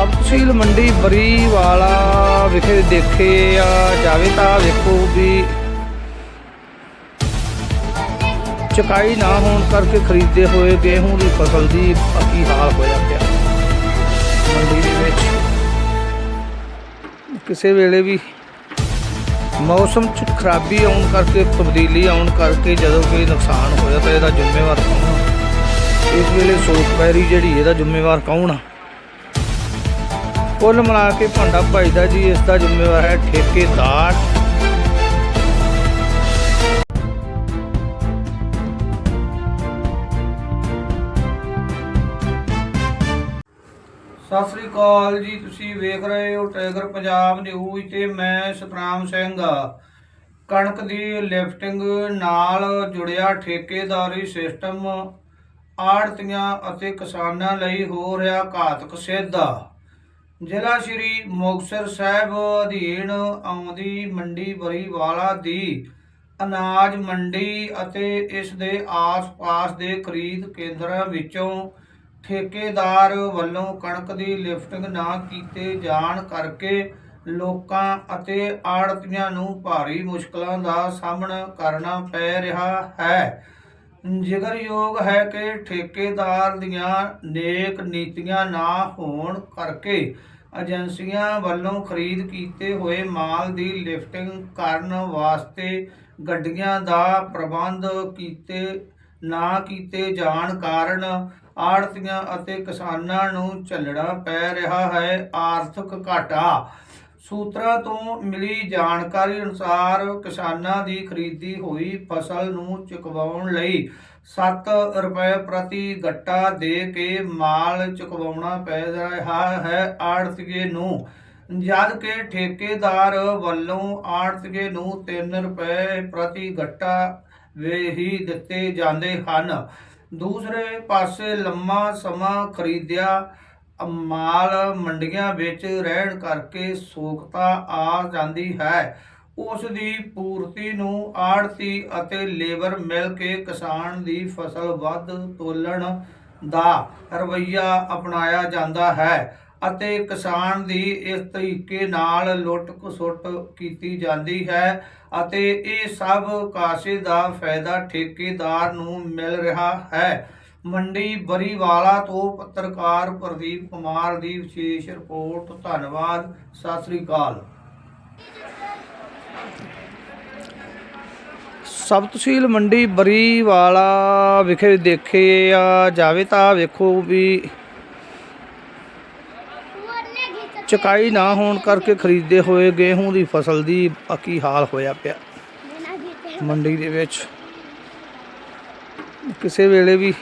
ਸਬ ਤਹਿਸੀਲ ਮੰਡੀ ਬਰੀਵਾਲਾ ਵਿਖੇ ਦੇਖਿਆ ਜਾਵੇ ਤਾਂ ਵੇਖੋ ਵੀ ਚਕਾਈ ਨਾ ਹੋਣ ਕਰਕੇ ਖਰੀਦੇ ਹੋਏ ਗੇਹੂੰ ਦੀ ਫਸਲ ਦੀ ਅਕੀ ਹਾਲ ਹੋਇਆ ਪਿਆ। ਮੰਡੀ ਦੇ ਵਿੱਚ ਕਿਸੇ ਵੇਲੇ ਵੀ ਮੌਸਮ 'ਚ ਖਰਾਬੀ ਆਉਣ ਕਰਕੇ, ਤਬਦੀਲੀ ਆਉਣ ਕਰਕੇ ਜਦੋਂ ਕੋਈ ਨੁਕਸਾਨ ਹੋਇਆ ਤਾਂ ਇਹਦਾ ਜ਼ਿੰਮੇਵਾਰ ਕੌਣ ਆ? ਇਸ ਵੇਲੇ ਸੋਚ ਪੈਰੀ ਜਿਹੜੀ, ਇਹਦਾ ਜ਼ਿੰਮੇਵਾਰ ਕੌਣ ਆ? ਕੁੱਲ ਮਿਲਾ ਕੇ ਭਾਂਡਾ ਭਾਈਦਾ ਜੀ, ਇਸ ਦਾ ਜ਼ਿੰਮੇਵਾਰ ਹੈ ਠੇਕੇਦਾਰ। ਸਤਿ ਸ੍ਰੀ ਅਕਾਲ ਜੀ, ਤੁਸੀਂ ਵੇਖ ਰਹੇ ਹੋ ਟਾਈਗਰ ਪੰਜਾਬ ਨਿਊਜ਼ ਤੇ ਮੈਂ ਸਤਨਾਮ ਸਿੰਘ। ਕਣਕ ਦੀ ਲਿਫਟਿੰਗ ਨਾਲ ਜੁੜਿਆ ਠੇਕੇਦਾਰੀ ਸਿਸਟਮ, ਆੜਤੀਆਂ ਅਤੇ ਕਿਸਾਨਾਂ ਲਈ ਹੋ ਰਿਹਾ ਘਾਤਕ ਸਿੱਧਾ। ਜ਼ਿਲ੍ਹਾ ਸ਼੍ਰੀ ਮੁਕਤਸਰ ਸਾਹਿਬ ਅਧੀਨ ਆਉਂਦੀ ਮੰਡੀ ਬਰੀਵਾਲਾ ਦੀ ਅਨਾਜ ਮੰਡੀ ਅਤੇ ਇਸ ਦੇ ਆਸ-ਪਾਸ ਦੇ ਖਰੀਦ ਕੇਂਦਰਾਂ ਵਿੱਚੋਂ ਠੇਕੇਦਾਰ ਵੱਲੋਂ ਕਣਕ ਦੀ ਲਿਫਟਿੰਗ ਨਾ ਕੀਤੇ ਜਾਣ ਕਰਕੇ ਲੋਕਾਂ ਅਤੇ ਆੜਤੀਆਂ ਨੂੰ ਭਾਰੀ ਮੁਸ਼ਕਲਾਂ ਦਾ ਸਾਹਮਣਾ ਕਰਨਾ ਪੈ ਰਿਹਾ ਹੈ। ਜ਼ਿਕਰਯੋਗ ਹੈ ਕਿ ਠੇਕੇਦਾਰ ਦੀਆਂ ਨੇਕ ਨੀਤੀਆਂ ਨਾ ਹੋਣ ਕਰਕੇ ਏਜੰਸੀਆਂ ਵੱਲੋਂ ਖਰੀਦ ਕੀਤੇ ਹੋਏ ਮਾਲ ਦੀ ਲਿਫਟਿੰਗ ਕਰਨ ਵਾਸਤੇ ਗੱਡੀਆਂ ਦਾ ਪ੍ਰਬੰਧ ਕੀਤੇ, ਨਾ ਕੀਤੇ ਜਾਣ ਕਾਰਨ ਆੜਤੀਆਂ ਅਤੇ ਕਿਸਾਨਾਂ ਨੂੰ ਝੱਲਣਾ ਪੈ ਰਿਹਾ ਹੈ। ਆਰਥਿਕ ਘਾਟਾ ਸੂਤਰਾਂ ਤੋਂ ਮਿਲੀ ਜਾਣਕਾਰੀ ਅਨੁਸਾਰ ਕਿਸਾਨਾਂ ਦੀ ਖਰੀਦੀ ਹੋਈ ਫਸਲ ਨੂੰ ਚੁਕਵਾਉਣ ਲਈ 7 ਰੁਪਏ ਪ੍ਰਤੀ ਗੱਟਾ ਦੇ ਕੇ ਮਾਲ ਚੁਕਵਾਉਣਾ ਪੈ ਰਿਹਾ ਹੈ ਆੜਤੀਏ ਨੂੰ। ਜਦ ਕਿ ਠੇਕੇਦਾਰ ਵੱਲੋਂ ਆੜਤੀਏ ਨੂੰ 3 ਰੁਪਏ ਪ੍ਰਤੀ ਗੱਟਾ ਵੇ ਹੀ ਦਿੱਤੇ ਜਾਂਦੇ ਹਨ। ਦੂਸਰੇ ਪਾਸੇ ਲੰਮਾ ਸਮਾਂ ਖਰੀਦਿਆ ਮਾਲ ਮੰਡੀਆਂ ਵਿੱਚ ਰਹਿਣ ਕਰਕੇ ਸੋਖਤਾ ਆ ਜਾਂਦੀ ਹੈ। ਉਸ ਦੀ ਪੂਰਤੀ ਨੂੰ ਆੜਤੀ ਅਤੇ ਲੇਬਰ ਮਿਲ ਕੇ ਕਿਸਾਨ ਦੀ ਫਸਲ ਵੱਧ ਤੋਲਣ ਦਾ ਰਵੱਈਆ ਅਪਣਾਇਆ ਜਾਂਦਾ ਹੈ ਅਤੇ ਕਿਸਾਨ ਦੀ ਇਸ ਤਰੀਕੇ ਨਾਲ ਲੁੱਟ ਖਸੁੱਟ ਕੀਤੀ ਜਾਂਦੀ ਹੈ ਅਤੇ ਇਹ ਸਭ ਕਾਸੇ ਦਾ ਫਾਇਦਾ ਠੇਕੇਦਾਰ ਨੂੰ ਮਿਲ ਰਿਹਾ ਹੈ। ਮੰਡੀ ਬਰੀਵਾਲਾ ਤੋਂ ਪੱਤਰਕਾਰ ਪ੍ਰਦੀਪ ਕੁਮਾਰ ਦੀ ਵਿਸ਼ੇਸ਼ ਰਿਪੋਰਟ, ਧੰਨਵਾਦ, ਸਤਿ ਸ੍ਰੀ ਅਕਾਲ। ਸਬ ਤਹਿਸੀਲ ਮੰਡੀ ਬਰੀਵਾਲਾ ਵਿਖੇ ਦੇਖਿਆ ਜਾਵੇ ਤਾਂ ਵੇਖੋ ਵੀ ਚਕਾਈ ਨਾ ਹੋਣ ਕਰਕੇ ਖਰੀਦੇ ਹੋਏ ਗੇਹੂੰ ਦੀ ਫਸਲ ਦੀ ਕੀ ਹਾਲ ਹੋਇਆ ਪਿਆ। ਮੰਡੀ ਦੇ ਵਿੱਚ ਕਿਸੇ ਵੇਲੇ ਵੀ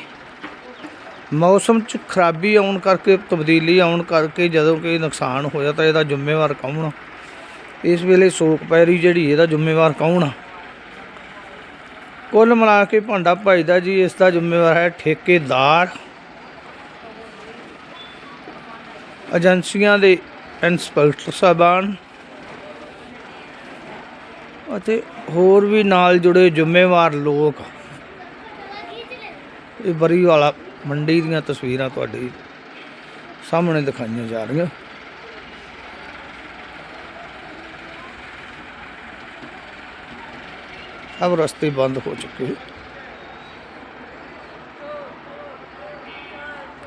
ਮੌਸਮ 'ਚ ਖਰਾਬੀ ਆਉਣ ਕਰਕੇ, ਤਬਦੀਲੀ ਆਉਣ ਕਰਕੇ ਜਦੋਂ ਕੋਈ ਨੁਕਸਾਨ ਹੋਇਆ ਤਾਂ ਇਹਦਾ ਜ਼ਿੰਮੇਵਾਰ ਕੌਣ ਆ? ਇਸ ਵੇਲੇ ਸੋਕ ਪੈਰੀ ਜਿਹੜੀ, ਇਹਦਾ ਜ਼ਿੰਮੇਵਾਰ ਕੌਣ ਆ? ਕੁੱਲ ਮਿਲਾ ਕੇ ਭਾਂਡਾ ਭਾਈਦਾ ਜੀ, ਇਸ ਦਾ ਜ਼ਿੰਮੇਵਾਰ ਹੈ ਠੇਕੇਦਾਰ। ਏਜੰਸੀਆਂ ਦੇ ਇੰਸਪੈਕਟਰ ਸਾਹਿਬਾਨ ਅਤੇ ਹੋਰ ਵੀ ਨਾਲ ਜੁੜੇ ਜ਼ਿੰਮੇਵਾਰ ਲੋਕ। ਇਹ ਬਰੀ ਵਾਲਾ ਮੰਡੀ ਦੀਆਂ ਤਸਵੀਰਾਂ ਤੁਹਾਡੇ ਸਾਹਮਣੇ ਦਿਖਾਈਆਂ ਜਾ ਰਹੀਆਂ। ਸਭ ਰਸਤੇ ਬੰਦ ਹੋ ਚੁੱਕੇ।